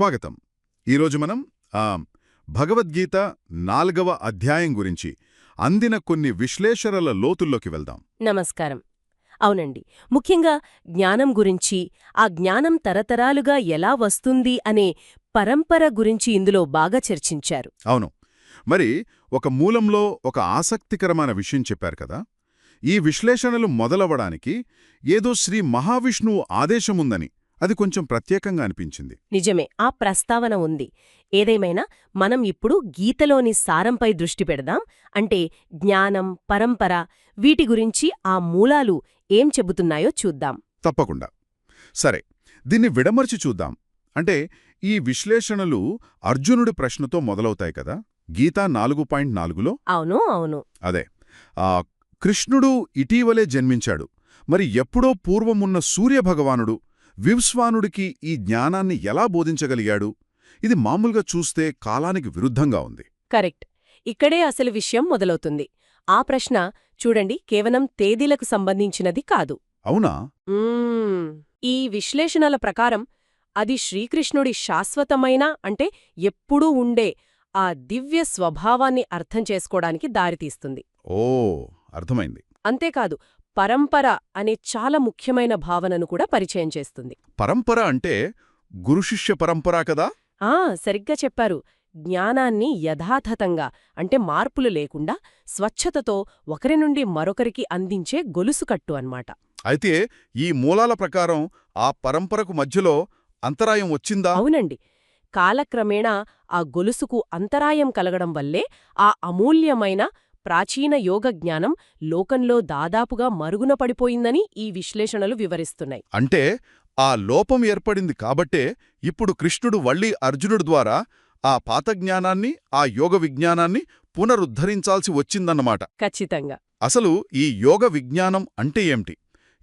స్వాగతం. ఈరోజు మనం ఆ, భగవద్గీత నాలుగవ అధ్యాయం గురించి అందిన కొన్ని విశ్లేషణల లోతుల్లోకి వెళ్దాం. నమస్కారం. అవునండి. ముఖ్యంగా జ్ఞానం గురించి ఆ జ్ఞానం తరతరాలుగా ఎలా వస్తుంది అనే పరంపర గురించి ఇందులో బాగా చర్చించారు. అవును. మరి ఒక మూలంలో ఒక ఆసక్తికరమైన విషయం చెప్పారు కదా? ఈ విశ్లేషణలు మొదలవడానికి ఏదో శ్రీ మహావిష్ణువు ఆదేశముందని అది కొంచెం ప్రత్యేకంగా అనిపించింది. నిజమే ఆ ప్రస్తావన ఉంది. ఏదేమైనా మనం ఇప్పుడు గీతలోని సారంపై దృష్టి పెడదాం. అంటే జ్ఞానం పరంపర వీటి గురించి ఆ మూలాలు ఏం చెబుతున్నాయో చూద్దాం. తప్పకుండా. సరే దీన్ని విడమర్చి చూద్దాం. అంటే ఈ విశ్లేషణలు అర్జునుడి ప్రశ్నతో మొదలవుతాయి కదా? గీతా నాలుగు పాయింట్ నాలుగులో? అవును అవును. అదే. ఆ కృష్ణుడు ఇటీవలే జన్మించాడు. మరి ఎప్పుడో పూర్వమున్న సూర్యభగవానుడు వివ్స్వానుడికి ఈ జ్ఞానాన్ని ఎలా బోధించగలిగాడు? ఇది మామూలుగా చూస్తే కాలానికి విరుద్ధంగా ఉంది. కరెక్ట్. ఇక్కడే అసలు విషయం మొదలవుతుంది. ఆ ప్రశ్న చూడండి కేవలం తేదీలకు సంబంధించినది కాదు. అవునా. ఈ విశ్లేషణల ప్రకారం అది శ్రీకృష్ణుడి శాశ్వతమైన అంటే ఎప్పుడూ ఉండే ఆ దివ్య స్వభావాన్ని అర్థం చేసుకోవడానికి దారితీస్తుంది. ఓ అర్థమైంది. అంతేకాదు పరంపర అనే చాలా ముఖ్యమైన భావనను కూడా పరిచయం చేస్తుంది. పరంపర అంటే గురుశిష్య పరంపర కదా? ఆ సరిగ్గా చెప్పారు. జ్ఞానాన్ని యథాతథంగా అంటే మార్పులు లేకుండా స్వచ్ఛతతో ఒకరి నుండి మరొకరికి అందించే గొలుసుకట్టు అన్నమాట. అయితే ఈ మూలాల ప్రకారం ఆ పరంపరకు మధ్యలో అంతరాయం వచ్చిందా? అవునండి. కాలక్రమేణా ఆ గొలుసుకు అంతరాయం కలగడం వల్లే ఆ అమూల్యమైన ప్రాచీన యోగ జ్ఞానం లోకంలో దాదాపుగా మరుగున పడిపోయిందని ఈ విశ్లేషణలు వివరిస్తున్నాయి. అంటే ఆ లోపం ఏర్పడింది కాబట్టే ఇప్పుడు కృష్ణుడు వళ్ళీ అర్జునుడి ద్వారా ఆ పాత జ్ఞానాన్ని ఆ యోగ విజ్ఞానాన్ని పునరుద్ధరించాల్సి వచ్చిందన్నమాట. ఖచ్చితంగా. అసలు ఈ యోగ విజ్ఞానం అంటే ఏమిటి?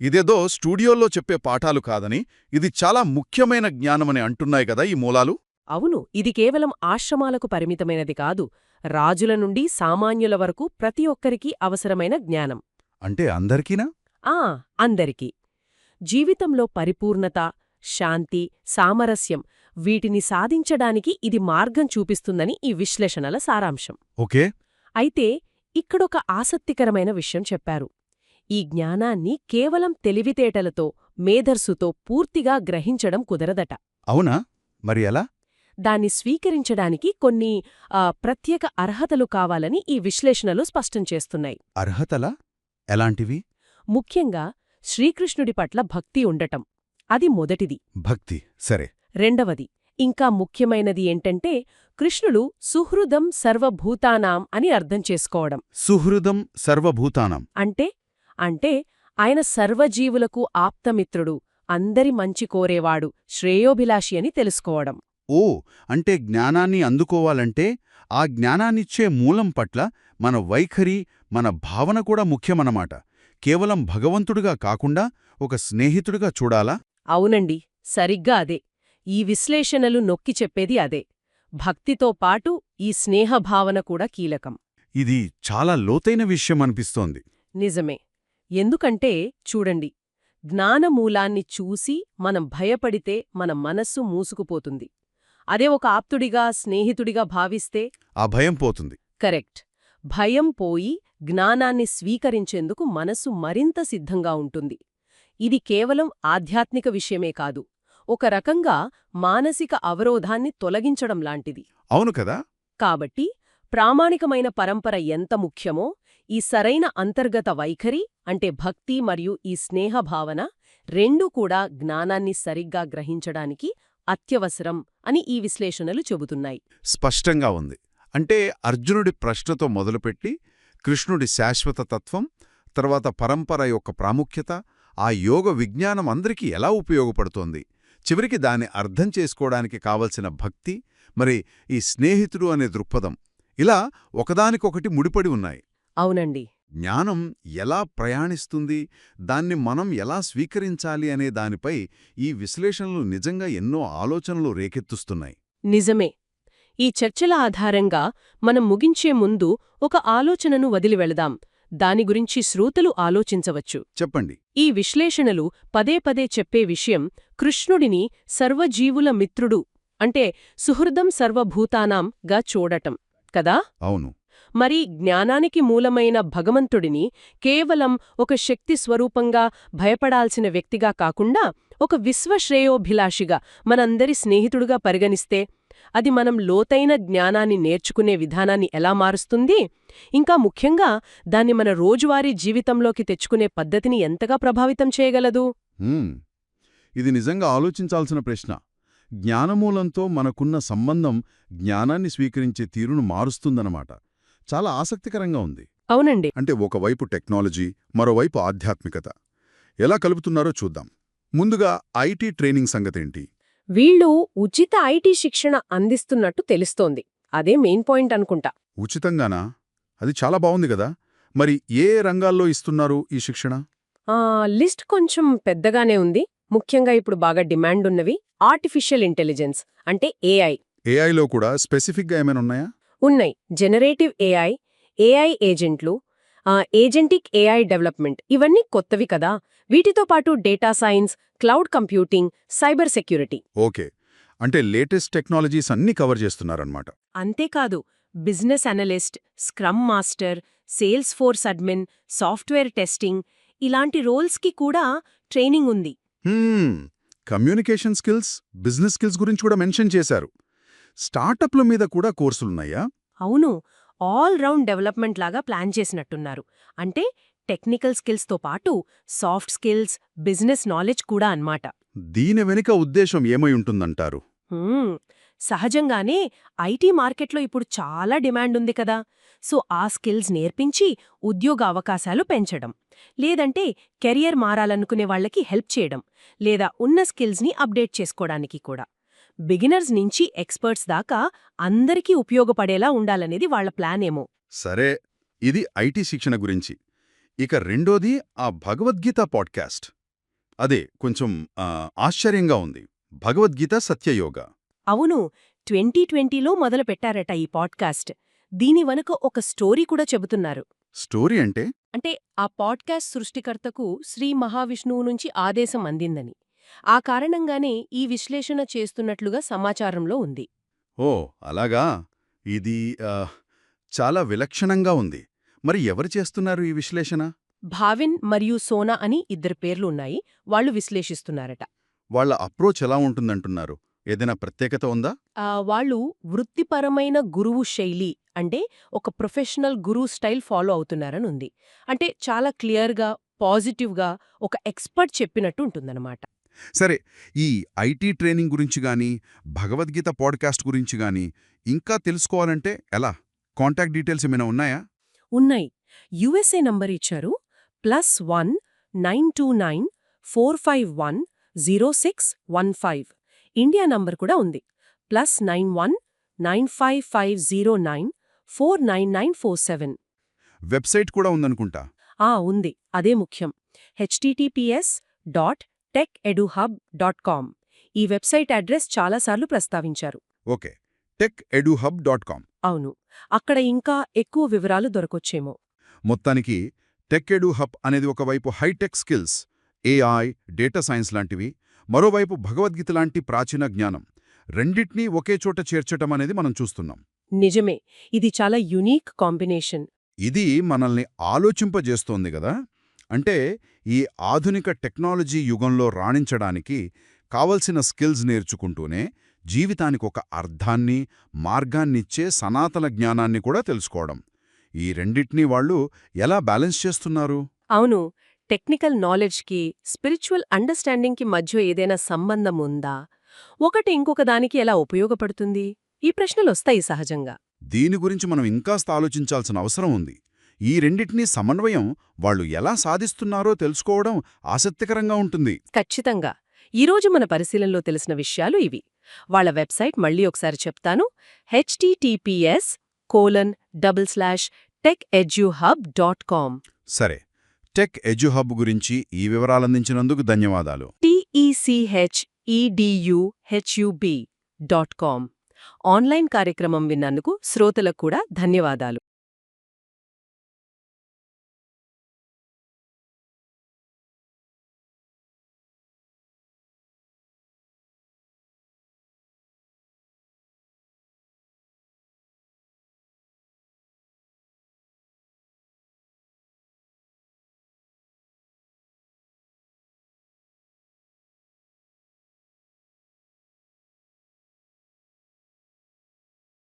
ఇదేదో స్టూడియోల్లో చెప్పే పాఠాలు కాదని ఇది చాలా ముఖ్యమైన జ్ఞానమని అంటున్నాయి కదా ఈ మూలాలు? అవును ఇది కేవలం ఆశ్రమాలకు పరిమితమైనది కాదు. రాజుల నుండి సామాన్యుల వరకు ప్రతి ఒక్కరికీ అవసరమైన జ్ఞానం. అంటే అందరికీనా? ఆ అందరికీ. జీవితంలో పరిపూర్ణత శాంతి సామరస్యం వీటిని సాధించడానికి ఇది మార్గం చూపిస్తుందని ఈ విశ్లేషణల సారాంశం. ఓకే. అయితే ఇక్కడొక ఆసక్తికరమైన విషయం చెప్పారు. ఈ జ్ఞానాన్ని కేవలం తెలివితేటలతో మేధర్సుతో పూర్తిగా గ్రహించడం కుదరదట. అవునా? మరి ఎలా? దాన్ని స్వీకరించడానికి కొన్ని ప్రత్యేక అర్హతలు కావాలని ఈ విశ్లేషణలు స్పష్టం చేస్తున్నాయి. అర్హతలా? ఎలాంటివి? ముఖ్యంగా శ్రీకృష్ణుడి పట్ల భక్తి ఉండటం. అది మొదటిది. భక్తి. సరే. రెండవది ఇంకా ముఖ్యమైనది ఏంటంటే కృష్ణుడు సుహృదం సర్వభూతానాం అని అర్థం చేసుకోవడం. సుహృదం సర్వభూతానం. అంటే అంటే ఆయన సర్వజీవులకు ఆప్తమిత్రుడు అందరి మంచి కోరేవాడు శ్రేయోభిలాషి అని తెలుసుకోవడం. ఓ అంటే జ్ఞానాన్ని అందుకోవాలంటే ఆ జ్ఞానాన్నిచ్చే మూలం పట్ల మన వైఖరి మన భావన కూడా ముఖ్యమన్నమాట. కేవలం భగవంతుడిగా కాకుండా ఒక స్నేహితుడిగా చూడాలా? అవునండి. సరిగ్గా అదే. ఈ విశ్లేషణలు నొక్కి చెప్పేది అదే. భక్తితో పాటు ఈ స్నేహభావన కూడా కీలకం. ఇది చాలా లోతైన విషయం అనిపిస్తోంది. నిజమే. ఎందుకంటే చూడండి జ్ఞానమూలాన్ని చూసి మనం భయపడితే మన మనస్సు మూసుకుపోతుంది. అదే ఒక ఆప్తుడిగా స్నేహితుడిగా భావిస్తే? ఆ భయం పోతుంది. కరెక్ట్. భయం పోయి జ్ఞానాన్ని స్వీకరించేందుకు మనస్సు మరింత సిద్ధంగా ఉంటుంది. ఇది కేవలం ఆధ్యాత్మిక విషయమే కాదు. ఒక రకంగా మానసిక అవరోధాన్ని తొలగించడం లాంటిది. అవును కదా? కాబట్టి ప్రామాణికమైన పరంపర ఎంత ముఖ్యమో ఈ సరైన అంతర్గత వైఖరి అంటే భక్తి మరియు ఈ స్నేహభావన రెండూ కూడా జ్ఞానాన్ని సరిగ్గా గ్రహించడానికి అత్యవసరం అని ఈ విశ్లేషణలు చెబుతున్నాయి. స్పష్టంగా ఉంది. అంటే అర్జునుడి ప్రశ్నతో మొదలుపెట్టి కృష్ణుడి శాశ్వత తత్వం తర్వాత పరంపర యొక్క ప్రాముఖ్యత ఆ యోగ విజ్ఞానం అందరికీ ఎలా ఉపయోగపడుతోంది చివరికి దాన్ని అర్థం చేసుకోవడానికి కావలసిన భక్తి మరి ఈ స్నేహితుడు అనే దృక్పథం ఇలా ఒకదానికొకటి ముడిపడి ఉన్నాయి. అవునండి. జ్ఞానం ఎలా ప్రయాణిస్తుంది దాన్ని మనం ఎలా స్వీకరించాలి అనే దానిపై ఈ విశ్లేషణలు నిజంగా ఎన్నో ఆలోచనలు రేకెత్తుస్తున్నాయి. నిజమే. ఈ చర్చల ఆధారంగా మనం ముగించే ముందు ఒక ఆలోచనను వదిలి వెళదాం. దాని గురించి శ్రోతలు ఆలోచించవచ్చు. చెప్పండి. ఈ విశ్లేషణలు పదే పదే చెప్పే విషయం కృష్ణుడిని సర్వజీవుల మిత్రుడు అంటే సుహృదం సర్వభూతానాం గా చూడటం కదా? అవును. మరి జ్ఞానానికి మూలమైన భగవంతుడిని కేవలం ఒక శక్తి స్వరూపంగా భయపడాల్సిన వ్యక్తిగా కాకుండా ఒక విశ్వశ్రేయోభిలాషిగా మనందరి స్నేహితుడుగా పరిగణిస్తే అది మనం లోతైన జ్ఞానాన్ని నేర్చుకునే విధానాన్ని ఎలా మారుస్తుంది? ఇంకా ముఖ్యంగా దాన్ని మన రోజువారీ జీవితంలోకి తెచ్చుకునే పద్ధతిని ఎంతగా ప్రభావితం చేయగలదు? ఇది నిజంగా ఆలోచించాల్సిన ప్రశ్న. జ్ఞానమూలంతో మనకున్న సంబంధం జ్ఞానాన్ని స్వీకరించే తీరును మారుస్తుందన్నమాట. చాలా ఆసక్తికరంగా ఉంది. అవునండి. అంటే ఒకవైపు టెక్నాలజీ మరోవైపు ఆధ్యాత్మికత. ఎలా కలుపుతున్నారో చూద్దాం. ముందుగా ఐటీ ట్రైనింగ్ సంగతేంటి? వీళ్ళు ఉచిత ఐటీ శిక్షణ అందిస్తున్నట్టు తెలుస్తోంది. అదే మెయిన్ పాయింట్ అనుకుంటా. ఉచితంగానా? అది చాలా బావుంది కదా. మరి ఏ రంగాల్లో ఇస్తున్నారు ఈ శిక్షణ? ఆ లిస్ట్ కొంచెం పెద్దగానే ఉంది. ముఖ్యంగా ఇప్పుడు బాగా డిమాండ్ ఉన్నవి ఆర్టిఫిషియల్ ఇంటెలిజెన్స్ అంటే ఏఐ ఏఐలో కూడా స్పెసిఫిక్గా ఏమైనా ఉన్నాయా? ఉన్నాయి. జనరేటివ్ ఏఐ ఏఐ ఏజెంట్లు ఏజెంటిక్ ఏఐ డెవలప్మెంట్ ఇవన్నీ కొత్తవి కదా. వీటితో పాటు data science cloud computing cyber security. Okay. అంటే లేటెస్ట్ టెక్నాలజీస్ అన్నీ కవర్ చేస్తున్నారన్నమాట. అంతేకాదు business analyst scrum master sales force admin software testing ఇలాంటి రోల్స్కి కూడా ట్రైనింగ్ ఉంది. హ్మ్, కమ్యూనికేషన్ స్కిల్స్ బిజినెస్ స్కిల్స్ గురించి కూడా మెన్షన్ చేశారు. స్టార్టప్ల మీద కూడా కోర్సులున్నాయా? అవును. ఆల్ రౌండ్ డెవలప్మెంట్ లాగా ప్లాన్ చేసినట్టున్నారు. అంటే టెక్నికల్ స్కిల్స్తో పాటు సాఫ్ట్ స్కిల్స్ బిజినెస్ నాలెడ్జ్ కూడా అన్నమాట. దీని వెనుక ఉద్దేశం ఏమై ఉంటుందంటారు? సహజంగానే ఐటీ మార్కెట్లో ఇప్పుడు చాలా డిమాండ్ ఉంది కదా. సో ఆ స్కిల్స్ నేర్పించి ఉద్యోగ అవకాశాలు పెంచడం. లేదంటే కెరియర్ మారాలనుకునే వాళ్ళకి హెల్ప్ చేయడం. లేదా ఉన్న స్కిల్స్ని అప్డేట్ చేసుకోవడానికి కూడా. బిగినర్స్ నుంచి ఎక్స్పర్ట్స్ దాకా అందరికీ ఉపయోగపడేలా ఉండాలనేది వాళ్ళ ప్లాన్ ఏమో సరే ఇది ఐటీ శిక్షణ గురించి. ఇక రెండోది ఆ భగవద్గీత పాడ్కాస్ట్. అదే కొంచెం ఆశ్చర్యంగా ఉంది. భగవద్గీత సత్యయోగ. అవును ట్వంటీ ట్వంటీలో మొదలుపెట్టారట ఈ పాడ్కాస్ట్. దీని వెనుక ఒక స్టోరీ కూడా చెబుతున్నారు. స్టోరీ అంటే? అంటే ఆ పాడ్కాస్ట్ సృష్టికర్తకు శ్రీ మహావిష్ణువు నుంచి ఆదేశం అందిందని. ఆ కారణంగానే ఈ విశ్లేషణ చేస్తున్నట్లుగా సమాచారంలో ఉంది. ఓ అలాగా? ఇది చాలా విలక్షణంగా ఉంది. మరి ఎవరు చేస్తున్నారు ఈ విశ్లేషణ? భావిన్ మరియు సోనా అని ఇద్దరు పేర్లు ఉన్నాయి వాళ్ళు విశ్లేషిస్తున్నారట. వాళ్ళ అప్రోచ్ ఎలా ఉంటుందంటున్నారు? ఏదైనా ప్రత్యేకత ఉందా? వాళ్ళు వృత్తిపరమైన గురువు శైలి అంటే ఒక ప్రొఫెషనల్ గురువు స్టైల్ ఫాలో అవుతున్నారని ఉంది. అంటే చాలా క్లియర్గా పాజిటివ్గా ఒక ఎక్స్పర్ట్ చెప్పినట్టు ఉంటుందన్నమాట. సరే ఈ ఐటీ ట్రైనింగ్ గురించి గాని భగవద్గీత పాడ్కాస్ట్ గురించి గాని ఇంకా తెలుసుకోవాలంటే ఎలా? కాంటాక్ట్ డీటెయిల్స్ ఏమైనా ఉన్నాయా? ఉన్నాయి. యుఎస్ఏ నంబర్ ఇచ్చారు. Plus one nine two nine four five one zero six one five. India number కూడా ఉంది. Plus nine one nine five five zero nine four nine nine four seven. Website కూడా ఉందనుకుంటా? ఆ ఉంది. అదే ముఖ్యం. HTTPS dot tech EduHub dot com ఈ website address చాలాసార్లు ప్రస్తావించారు. Okay. Tech EduHub dot com అవును. అక్కడ ఇంకా ఎక్కువ వివరాలు దొరకొచ్చేమో. మొత్తానికి టెక్ ఎడు హబ్ అనేది ఒకవైపు hi tech skills AI data science లాంటివి మరోవైపు భగవద్గీత లాంటి ప్రాచీన జ్ఞానం. రెండిట్నీ ఒకే చోట చేర్చటం అనేది మనం చూస్తున్నాం. నిజమే. ఇది చాలా యునీక్ కాంబినేషన్. ఇది మనల్ని ఆలోచింపజేస్తోంది గదా అంటే ఈ ఆధునిక టెక్నాలజీ యుగంలో రాణించడానికి కావలసిన స్కిల్స్ నేర్చుకుంటూనే జీవితానికి ఒక అర్థాన్ని మార్గాన్నిచ్చే సనాతన జ్ఞానాన్ని కూడా తెలుసుకోవడం. ఈ రెండిటినీ వాళ్ళు ఎలా బ్యాలెన్స్ చేస్తున్నారు? అవును. టెక్నికల్ నాలెడ్జ్కి స్పిరిచువల్ అండర్స్టాండింగ్కి మధ్య ఏదైనా సంబంధం ఉందా? ఒకటి ఇంకొక దానికి ఎలా ఉపయోగపడుతుంది? ఈ ప్రశ్నలొస్తాయి సహజంగా. దీని గురించి మనం ఇంకాస్త ఆలోచించాల్సిన అవసరం ఉంది. ఈ రెండిటినీ సమన్వయం వాళ్ళు ఎలా సాధిస్తున్నారో తెలుసుకోవడం ఆసక్తికరంగా ఉంటుంది. ఖచ్చితంగా. ఈరోజు మన పరిశీలనలో తెలిసిన విషయాలు ఇవి. వాళ్ళ వెబ్సైట్ మళ్ళీ ఒకసారి చెప్తాను. HTTPS colon double slash tech EduHub dot com. సరే. టెక్ ఎడ్యుహబ్ గురించి ఈ వివరాలందించినందుకు ధన్యవాదాలు. టిఈసిహెచ్ఈడియుహెచ్యుబి డాట్ కామ్. ఆన్లైన్ కార్యక్రమం విన్నందుకు శ్రోతలకు కూడా ధన్యవాదాలు.